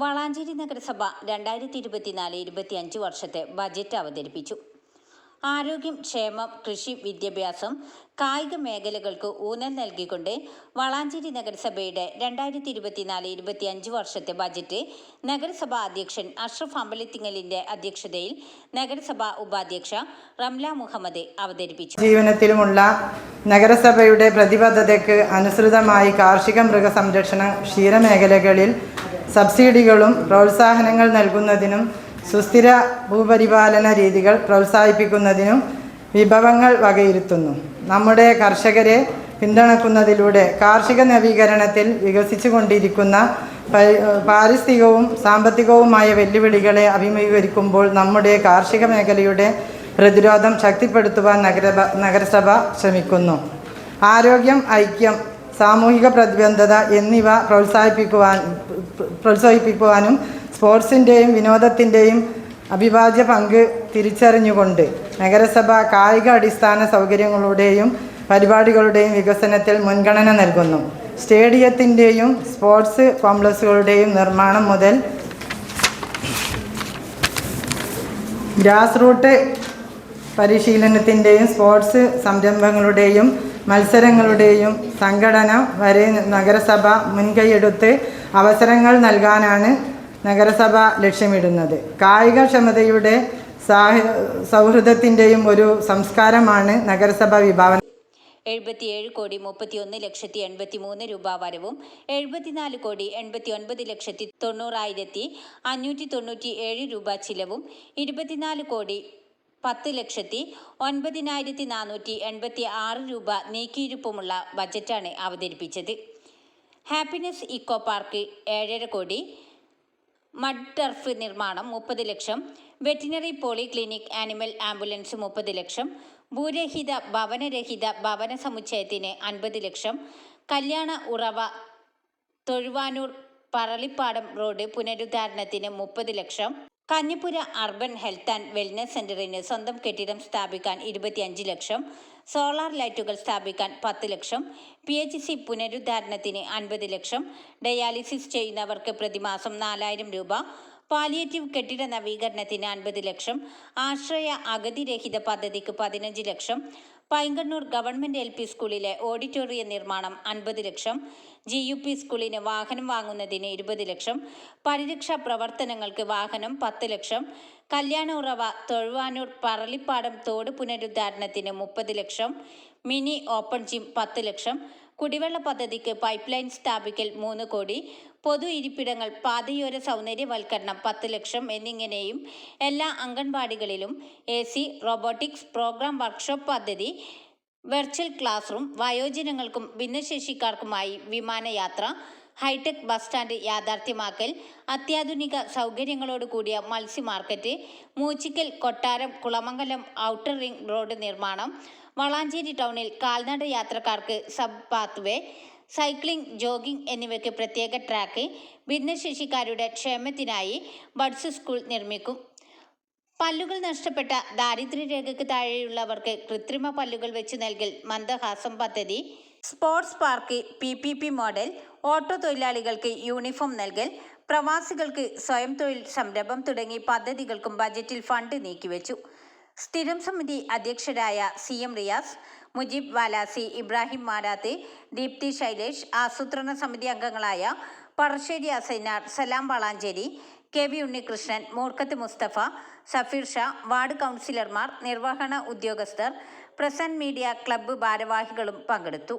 വളാഞ്ചേരി നഗരസഭ രണ്ടായിരത്തി ഇരുപത്തിനാല് ഇരുപത്തിയഞ്ച് വർഷത്തെ ബജറ്റ് അവതരിപ്പിച്ചു. ആരോഗ്യം ക്ഷേമം കൃഷി വിദ്യാഭ്യാസം കായിക മേഖലകൾക്ക് ഊന്നൽ നൽകിക്കൊണ്ട് വളാഞ്ചേരി നഗരസഭയുടെ രണ്ടായിരത്തി ഇരുപത്തിനാല് ഇരുപത്തിയഞ്ച് വർഷത്തെ ബജറ്റ് നഗരസഭാ അധ്യക്ഷൻ അഷ്റഫ് അമ്പലത്തിങ്ങലിന്റെ അധ്യക്ഷതയിൽ നഗരസഭാ ഉപാധ്യക്ഷ റംല മുഹമ്മദ് അവതരിപ്പിച്ചു. ജീവനത്തിലുമുള്ള നഗരസഭയുടെ പ്രതിബദ്ധതയ്ക്ക് അനുസൃതമായി കാർഷിക മൃഗസംരക്ഷണ ക്ഷീരമേഖലകളിൽ സബ്സിഡികളും പ്രോത്സാഹനങ്ങൾ നൽകുന്നതിനും സുസ്ഥിര ഭൂപരിപാലന രീതികൾ പ്രോത്സാഹിപ്പിക്കുന്നതിനും വിഭവങ്ങൾ വകയിരുത്തുന്നു. നമ്മുടെ കർഷകരെ പിന്തുണക്കുന്നതിലൂടെ കാർഷിക നവീകരണത്തിൽ വികസിച്ചുകൊണ്ടിരിക്കുന്ന കൊണ്ടിരിക്കുന്ന പാരിസ്ഥിതികവും സാമ്പത്തികവുമായ വെല്ലുവിളികളെ അഭിമുഖീകരിക്കുമ്പോൾ നമ്മുടെ കാർഷിക മേഖലയുടെ പ്രതിരോധം ശക്തിപ്പെടുത്തുവാൻ നഗര നഗരസഭ ശ്രമിക്കുന്നു. ആരോഗ്യം ഐക്യം സാമൂഹിക പ്രതിബദ്ധത എന്നിവ പ്രോത്സാഹിപ്പിക്കുവാൻ പ്രോത്സാഹിപ്പിക്കുവാനും സ്പോർട്സിന്റെയും വിനോദത്തിന്റെയും അവിഭാജ്യ പങ്ക് തിരിച്ചറിഞ്ഞുകൊണ്ട് നഗരസഭ കായിക അടിസ്ഥാന സൗകര്യങ്ങളുടെയും പരിപാടികളുടെയും വികസനത്തിൽ മുൻഗണന നൽകുന്നു. സ്റ്റേഡിയത്തിന്റെയും സ്പോർട്സ് കോംപ്ലക്സുകളുടെയും നിർമ്മാണം മുതൽ ഗ്രാസ് റൂട്ട് പരിശീലനത്തിന്റെയും സ്പോർട്സ് സംരംഭങ്ങളുടെയും മത്സരങ്ങളുടെയും സംഘടന വരെ നഗരസഭ മുൻകൈയെടുത്ത് അവസരങ്ങൾ നൽകാനാണ് നഗരസഭ ലക്ഷ്യമിടുന്നത്. കായികക്ഷമതയുടെ സാഹ സൗഹൃദത്തിന്റെയും ഒരു സംസ്കാരമാണ് നഗരസഭ വിഭാവന. എഴുപത്തിയേഴ് കോടി മുപ്പത്തിയൊന്ന് ലക്ഷത്തി എൺപത്തി മൂന്ന് രൂപ വരവും എഴുപത്തിനാല് കോടി എൺപത്തി ഒൻപത് ലക്ഷത്തി തൊണ്ണൂറായിരത്തി അഞ്ഞൂറ്റി തൊണ്ണൂറ്റി ഏഴ് രൂപ ചിലവും ഇരുപത്തിനാല് കോടി പത്ത് ലക്ഷത്തി ഒൻപതിനായിരത്തി നാനൂറ്റി എൺപത്തി ആറ് രൂപ നീക്കിയിരുപ്പുമുള്ള ബജറ്റാണ് അവതരിപ്പിച്ചത്. ഹാപ്പിനെസ് ഇക്കോ പാർക്ക് ഏഴര കോടി മഡ് ടർഫ് നിർമ്മാണം മുപ്പത് lakh veterinary polyclinic animal ambulance മുപ്പത് ലക്ഷം ഭൂരഹിത ഭവനരഹിത ഭവന സമുച്ചയത്തിന് അൻപത് ലക്ഷം കല്യാണ ഉറവ തൊഴുവാനൂർ പറളിപ്പാടം റോഡ് പുനരുദ്ധാരണത്തിന് മുപ്പത് lakh Kanjippura urban health and wellness സെന്ററിന് സ്വന്തം കെട്ടിടം സ്ഥാപിക്കാൻ ഇരുപത്തിയഞ്ച് ലക്ഷം സോളാർ ലൈറ്റുകൾ സ്ഥാപിക്കാൻ പത്ത് ലക്ഷം പി എച്ച് സി പുനരുദ്ധാരണത്തിന് അൻപത് ലക്ഷം ഡയാലിസിസ് ചെയ്യുന്നവർക്ക് പ്രതിമാസം നാലായിരം രൂപ പാലിയേറ്റീവ് കെട്ടിട നവീകരണത്തിന് അൻപത് ലക്ഷം ആശ്രയ അഗതിരഹിത പദ്ധതിക്ക് പതിനഞ്ച് lakh Painkannur government L P സ്കൂളിലെ ഓഡിറ്റോറിയം നിർമ്മാണം അൻപത് ലക്ഷം ജി യു പി സ്കൂളിന് വാഹനം വാങ്ങുന്നതിന് ഇരുപത് ലക്ഷം പരിരക്ഷാ പ്രവർത്തനങ്ങൾക്ക് വാഹനം പത്ത് ലക്ഷം കല്യാണ ഉറവ തൊഴുവാനൂർ പറളിപ്പാടം തോട് പുനരുദ്ധാരണത്തിന് മുപ്പത് ലക്ഷം മിനി ഓപ്പൺ ജിം പത്ത് ലക്ഷം കുടിവെള്ള പദ്ധതിക്ക് പൈപ്പ് ലൈൻ സ്ഥാപിക്കൽ മൂന്ന് കോടി പൊതു ഇരിപ്പിടങ്ങൾ പാതയോര സൗന്ദര്യവൽക്കരണം പത്ത് ലക്ഷം എന്നിങ്ങനെയും എല്ലാ അംഗൻവാടികളിലും A C robotics programme workshop പദ്ധതി വെർച്വൽ ക്ലാസ് റൂം വയോജനങ്ങൾക്കും ഭിന്നശേഷിക്കാർക്കുമായി വിമാനയാത്ര ഹൈടെക് ബസ് സ്റ്റാൻഡ് യാഥാർത്ഥ്യമാക്കൽ അത്യാധുനിക സൗകര്യങ്ങളോട് കൂടിയ മത്സ്യ മാർക്കറ്റ് മൂച്ചിക്കൽ കൊട്ടാരം കുളമംഗലം ഔട്ടർ റിംഗ് റോഡ് നിർമ്മാണം വളാഞ്ചേരി ടൗണിൽ കാൽനട യാത്രക്കാർക്ക് സബ് പാത്വേ സൈക്ലിംഗ് ജോഗിംഗ് എന്നിവയ്ക്ക് പ്രത്യേക ട്രാക്ക് ഭിന്നശേഷിക്കാരുടെ ക്ഷേമത്തിനായി ബഡ്സ് സ്കൂൾ നിർമ്മിക്കും. പല്ലുകൾ നഷ്ടപ്പെട്ട ദാരിദ്ര്യരേഖയ്ക്ക് താഴെയുള്ളവർക്ക് കൃത്രിമ പല്ലുകൾ വെച്ച് നൽകൽ മന്ദഹാസം പദ്ധതി. Sports park P P P model auto തൊഴിലാളികൾക്ക് യൂണിഫോം നൽകൽ പ്രവാസികൾക്ക് സ്വയം തൊഴിൽ സംരംഭം തുടങ്ങി പദ്ധതികൾക്കും ബജറ്റിൽ ഫണ്ട് നീക്കിവെച്ചു. സ്ഥിരം സമിതി അധ്യക്ഷരായ സി എം റിയാസ് മുജീബ് വാലാസി ഇബ്രാഹിം മാരാത്തി ദീപ്തി ശൈലേഷ് ആസൂത്രണ സമിതി അംഗങ്ങളായ Parassery Assainar Salam Valanchery K V Unnikrishnan Moorkkath Musthafa Safeer Sha ward കൗൺസിലർമാർ നിർവഹണ ഉദ്യോഗസ്ഥർ പ്രസന്റ് മീഡിയ ക്ലബ്ബ് ഭാരവാഹികളും പങ്കെടുത്തു.